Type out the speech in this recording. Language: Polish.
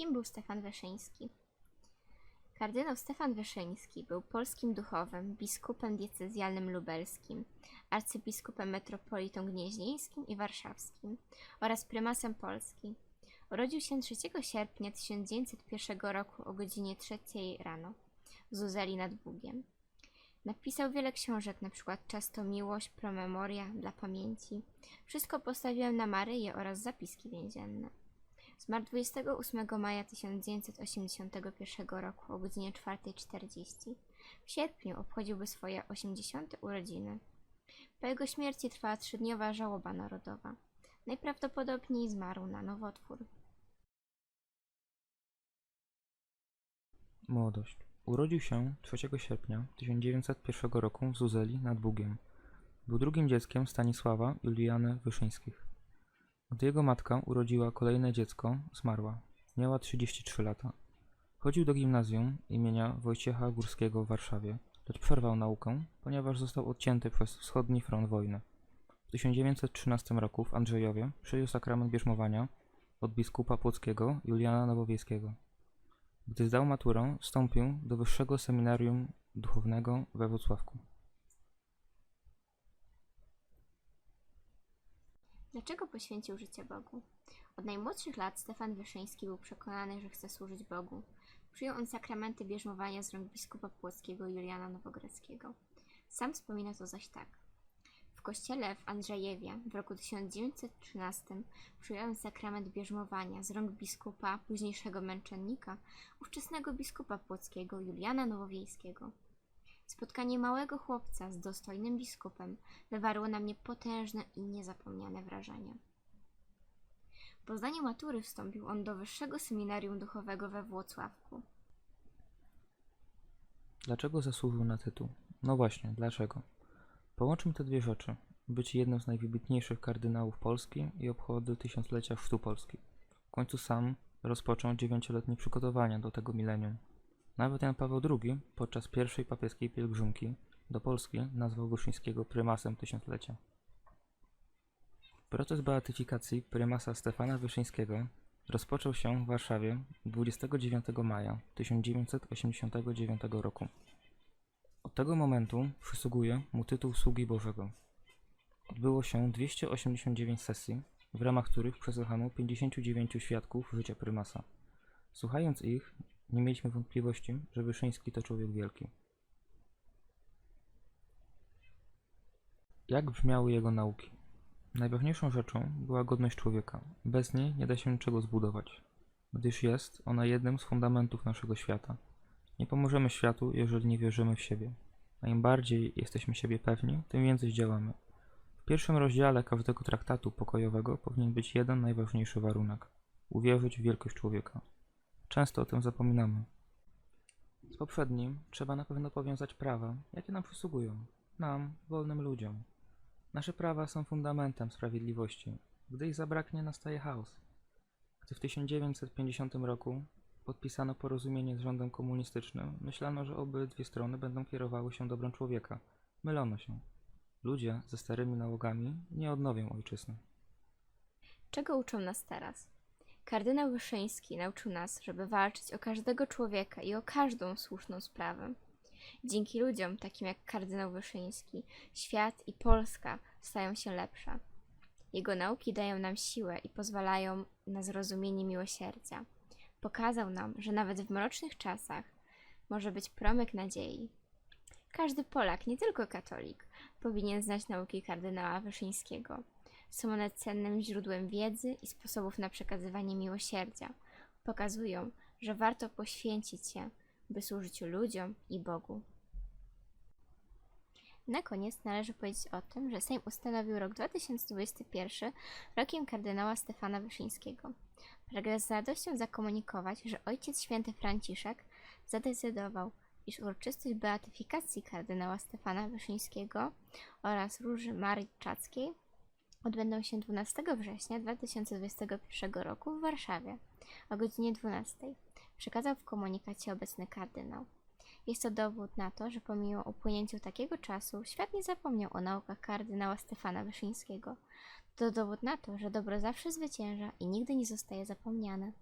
Kim był Stefan Wyszyński? Kardynał Stefan Wyszyński był polskim duchowym, biskupem diecezjalnym lubelskim, arcybiskupem metropolitą gnieźnieńskim i warszawskim oraz prymasem Polski. Urodził się 3 sierpnia 1901 roku o godzinie 3 rano w Zuzeli nad Bugiem. Napisał wiele książek, np. Czas to miłość, promemoria dla pamięci. Wszystko postawiłem na Maryję oraz zapiski więzienne. Zmarł 28 maja 1981 roku o godzinie 4.40. W sierpniu obchodziłby swoje 80. urodziny. Po jego śmierci trwała trzydniowa żałoba narodowa. Najprawdopodobniej zmarł na nowotwór. Młodość. Urodził się 3 sierpnia 1901 roku w Zuzeli nad Bugiem. Był drugim dzieckiem Stanisława i Juliany Wyszyńskich. Gdy jego matka urodziła kolejne dziecko, zmarła. Miała 33 lata. Chodził do gimnazjum imienia Wojciecha Górskiego w Warszawie, lecz przerwał naukę, ponieważ został odcięty przez wschodni front wojny. W 1913 roku w Andrzejowie przyjął sakrament bierzmowania od biskupa płockiego Juliana Nowowiejskiego. Gdy zdał maturę, wstąpił do Wyższego Seminarium Duchownego we Wrocławku. Dlaczego poświęcił życie Bogu? Od najmłodszych lat Stefan Wyszyński był przekonany, że chce służyć Bogu. Przyjął on sakramenty bierzmowania z rąk biskupa płockiego Juliana Nowogreckiego. Sam wspomina to zaś tak. W kościele w Andrzejewie w roku 1913 przyjąłem sakrament bierzmowania z rąk biskupa, późniejszego męczennika, ówczesnego biskupa płockiego Juliana Nowowiejskiego. Spotkanie małego chłopca z dostojnym biskupem wywarło na mnie potężne i niezapomniane wrażenie. Po zdaniu matury wstąpił on do Wyższego Seminarium Duchowego we Włocławku. Dlaczego zasłużył na tytuł? No właśnie, dlaczego? Połączmy te dwie rzeczy. Być jednym z najwybitniejszych kardynałów Polski i obchody tysiąclecia chrztu Polski. W końcu sam rozpoczął dziewięcioletnie przygotowania do tego milenium. Nawet Jan Paweł II podczas pierwszej papieskiej pielgrzymki do Polski nazwał Wyszyńskiego prymasem tysiąclecia. Proces beatyfikacji prymasa Stefana Wyszyńskiego rozpoczął się w Warszawie 29 maja 1989 roku. Od tego momentu przysługuje mu tytuł sługi Bożego. Odbyło się 289 sesji, w ramach których przesłuchano 59 świadków życia prymasa. Słuchając ich, nie mieliśmy wątpliwości, że Wyszyński to człowiek wielki. Jak brzmiały jego nauki? Najważniejszą rzeczą była godność człowieka. Bez niej nie da się niczego zbudować, gdyż jest ona jednym z fundamentów naszego świata. Nie pomożemy światu, jeżeli nie wierzymy w siebie. A im bardziej jesteśmy siebie pewni, tym więcej działamy. W pierwszym rozdziale każdego traktatu pokojowego powinien być jeden najważniejszy warunek uwierzyć w wielkość człowieka. Często o tym zapominamy. Z poprzednim trzeba na pewno powiązać prawa, jakie nam przysługują, nam, wolnym ludziom. Nasze prawa są fundamentem sprawiedliwości. Gdy ich zabraknie, nastaje chaos. Gdy w 1950 roku podpisano porozumienie z rządem komunistycznym, myślano, że obydwie strony będą kierowały się dobrem człowieka. Mylono się. Ludzie ze starymi nałogami nie odnowią ojczyzny. Czego uczą nas teraz? Kardynał Wyszyński nauczył nas, żeby walczyć o każdego człowieka i o każdą słuszną sprawę. Dzięki ludziom takim jak kardynał Wyszyński, świat i Polska stają się lepsze. Jego nauki dają nam siłę i pozwalają na zrozumienie miłosierdzia. Pokazał nam, że nawet w mrocznych czasach może być promyk nadziei. Każdy Polak, nie tylko katolik, powinien znać nauki kardynała Wyszyńskiego. Są one cennym źródłem wiedzy i sposobów na przekazywanie miłosierdzia. Pokazują, że warto poświęcić się, by służyć ludziom i Bogu. Na koniec należy powiedzieć o tym, że Sejm ustanowił rok 2021 rokiem kardynała Stefana Wyszyńskiego. Pragnę z radością zakomunikować, że Ojciec Święty Franciszek zadecydował, iż uroczystość beatyfikacji kardynała Stefana Wyszyńskiego oraz Róży Marii Czackiej odbędą się 12 września 2021 roku w Warszawie o godzinie 12. Przekazał w komunikacie obecny kardynał. Jest to dowód na to, że pomimo upłynięcia takiego czasu, świat nie zapomniał o naukach kardynała Stefana Wyszyńskiego. To dowód na to, że dobro zawsze zwycięża i nigdy nie zostaje zapomniane.